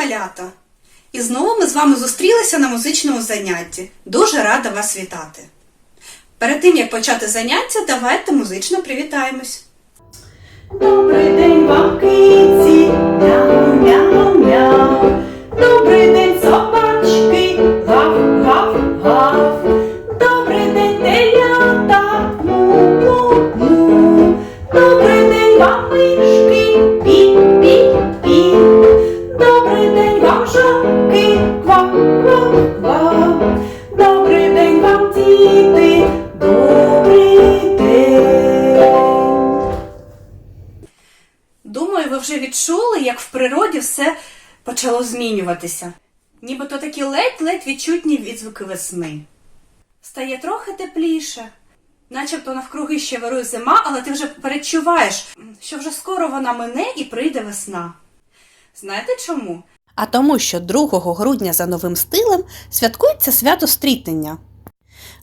малята! І знову ми з вами зустрілися на музичному занятті. Дуже рада вас вітати. Перед тим як почати заняття, давайте музично привітаємось. Добрий день, вам киці, мяу, ви вже відчули, як в природі все почало змінюватися. Нібито такі ледь-ледь відчутні відзвуки весни. Стає трохи тепліше, начебто навкруги ще вирує зима, але ти вже перечуваєш, що вже скоро вона мине і прийде весна. Знаєте чому? А тому, що 2 грудня за новим стилем святкується свято стрітення.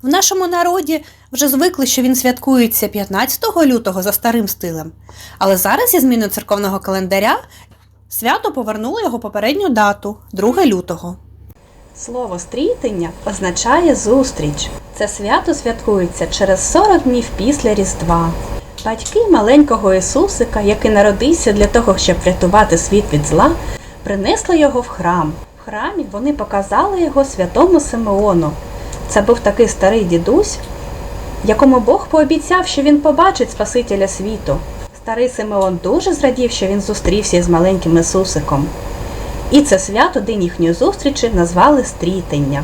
В нашому народі вже звикли, що він святкується 15 лютого за старим стилем, але зараз зі зміною церковного календаря свято повернуло його попередню дату 2 лютого. Слово стрітення означає зустріч. Це свято святкується через 40 днів після Різдва. Батьки маленького Ісусика, який народився для того, щоб врятувати світ від зла, принесли його в храм. В храмі вони показали його святому Симеону. Це був такий старий дідусь, якому Бог пообіцяв, що він побачить Спасителя світу. Старий Симеон дуже зрадів, що він зустрівся із маленьким Ісусиком. І це свято день їхньої зустрічі назвали стрітення.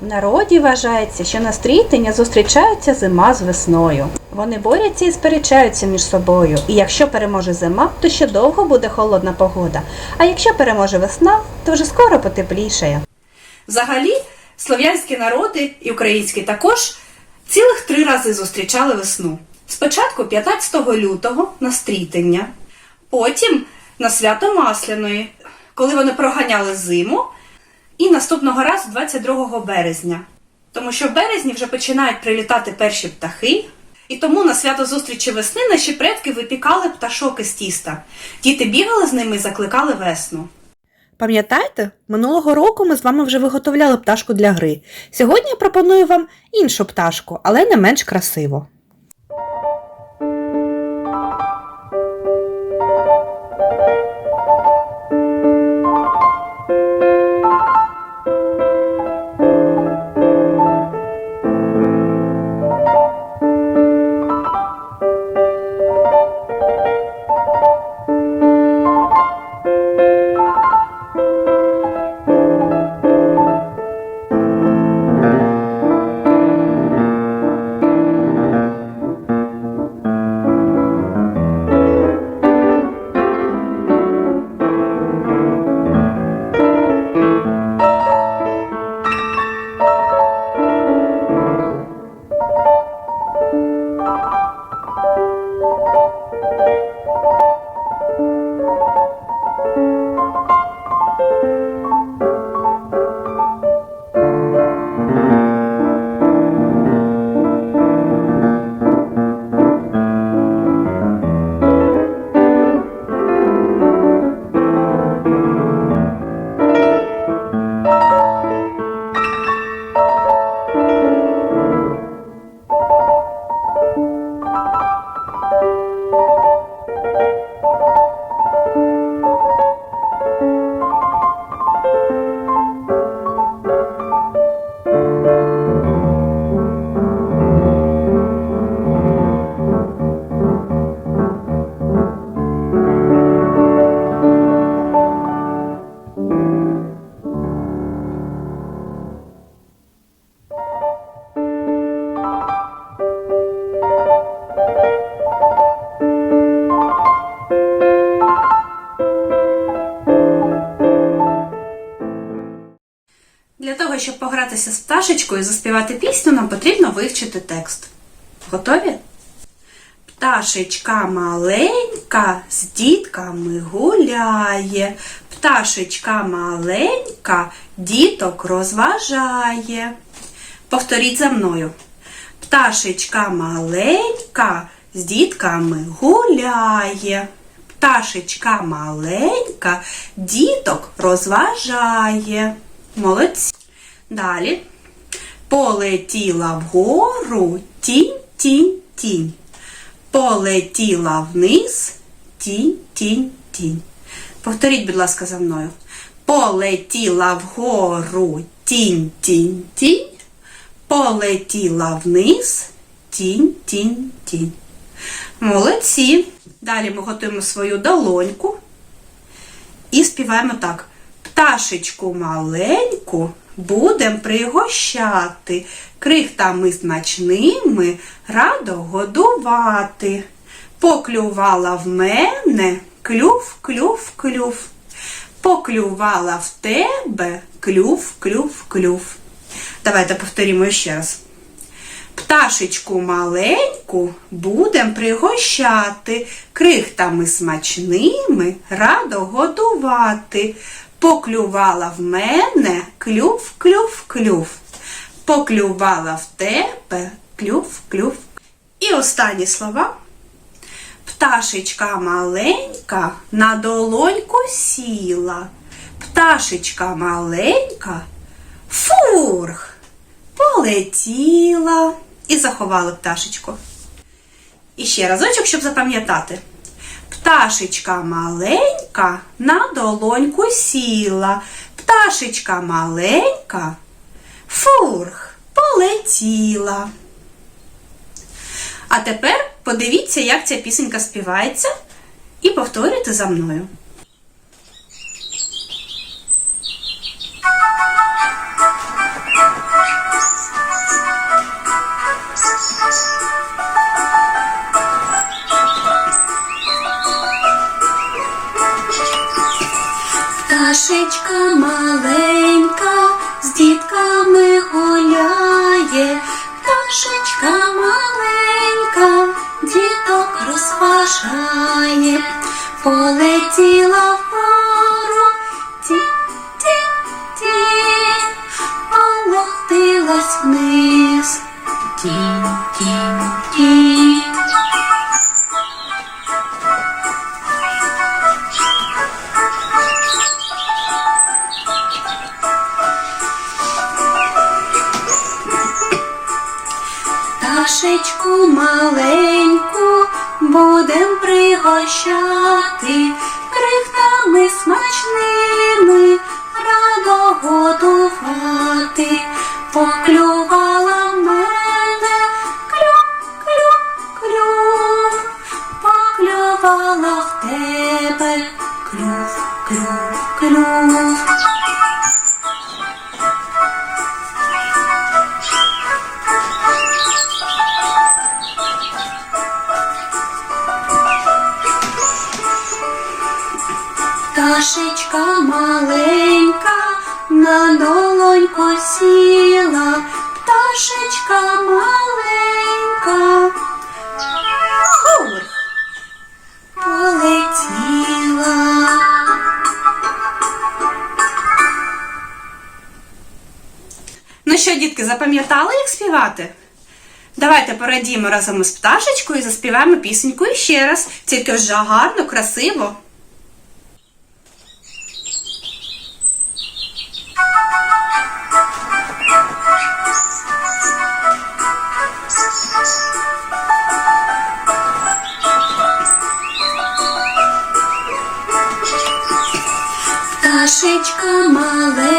В народі вважається, що на стрітення зустрічаються зима з весною. Вони борються і сперечаються між собою. І якщо переможе зима, то ще довго буде холодна погода. А якщо переможе весна, то вже скоро потеплішає. Взагалі, слов'янські народи і українські також цілих три рази зустрічали весну. Спочатку 15 лютого на стрітення, потім на свято Масляної, коли вони проганяли зиму, і наступного разу 22 березня. Тому що в березні вже починають прилітати перші птахи, і тому на свято зустрічі весни наші предки випікали пташок із тіста. Діти бігали з ними і закликали весну. Пам'ятаєте, минулого року ми з вами вже виготовляли пташку для гри. Сьогодні я пропоную вам іншу пташку, але не менш красиву. Погратися з пташечкою і заспівати пісню, нам потрібно вивчити текст. Готові? Пташечка маленька з дітками гуляє. Пташечка маленька діток розважає. Повторіть за мною. Пташечка маленька з дітками гуляє. Пташечка маленька, діток розважає. Молодці. Далі. Полетіла вгору тінь, тінь, тінь. Полетіла вниз тінь, тінь, тінь. Повторіть, будь ласка, за мною. Полетіла вгору тінь, тінь, тінь. Полетіла вниз тінь, тінь, тінь. Молодці. Далі ми готуємо свою долоньку і співаємо так. Пташечку маленьку будем пригощати, крихтами смачними радо годувати. Поклювала в мене клюв, клюв, клюв. Поклювала в тебе клюв, клюв, клюв. Давайте повторимо ще раз. Пташечку маленьку будем пригощати, крихтами смачними радо годувати. Поклювала в мене клюв, клюв, клюв. Поклювала в тебе клюв, клюв. І останні слова. Пташечка маленька на долоньку сіла. Пташечка маленька, фурх, полетіла і заховали пташечку. І ще разочок, щоб запам'ятати. Пташечка маленька на долоньку сіла. Пташечка маленька, фурх, полетіла. А тепер подивіться, як ця пісенька співається, і повторюйте за мною. Пташечка маленька Пташечку маленьку будем пригощати, крихтами смачними що, дітки, запам'ятали, як співати? Давайте порадіємо разом із пташечкою і заспіваємо пісеньку ще раз, тільки вже гарно, красиво. Пташечка маленька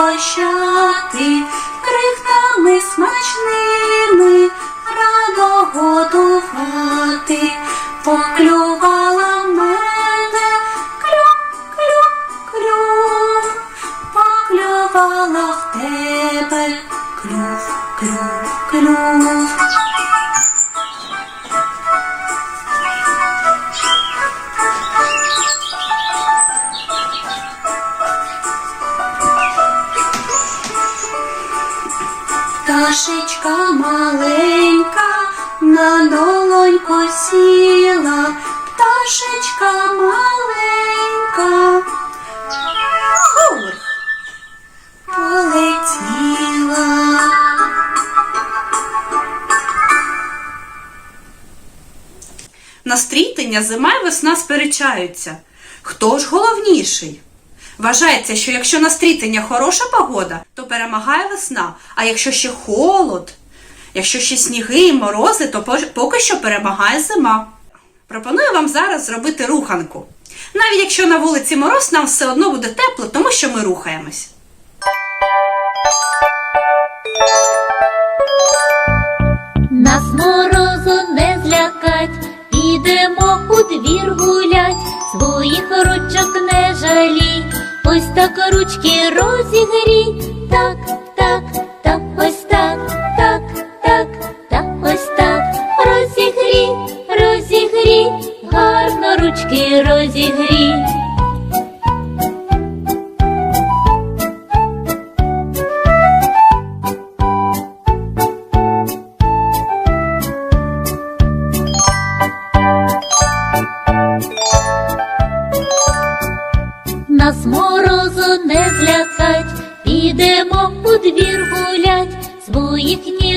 пригощати, крихтами смачними Пташечка маленька на долоньку сіла, пташечка маленька. Полетіла. На стрітення зима і весна сперечаються. Хто ж головніший? Вважається, що якщо на стрітення хороша погода, то перемагає весна, а якщо ще холод, якщо ще сніги і морози, то поки що перемагає зима. Пропоную вам зараз зробити руханку. Навіть якщо на вулиці мороз, нам все одно буде тепло, тому що ми рухаємось. Нас морозу не злякать, підемо у двір гулять, своїх ручок не жалій, ось так ручки розігрій, так, так, так, ось так, так, так, так, ось так, розігрій, розігрій, гарно ручки розігрій.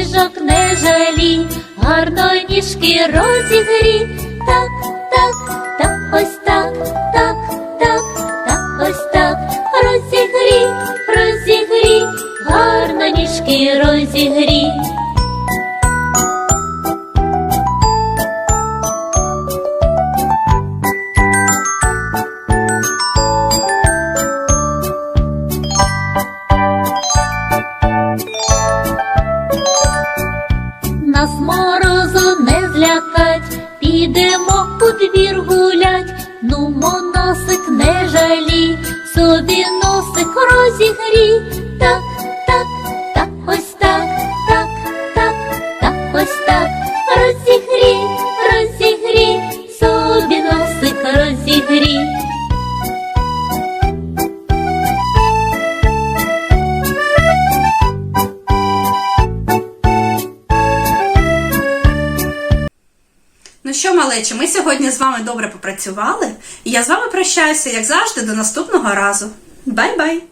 Ніжок не жалій, гарно ніжки розігрій, так, так, вами добре попрацювали, і я з вами прощаюся, як завжди, до наступного разу. Бай-бай!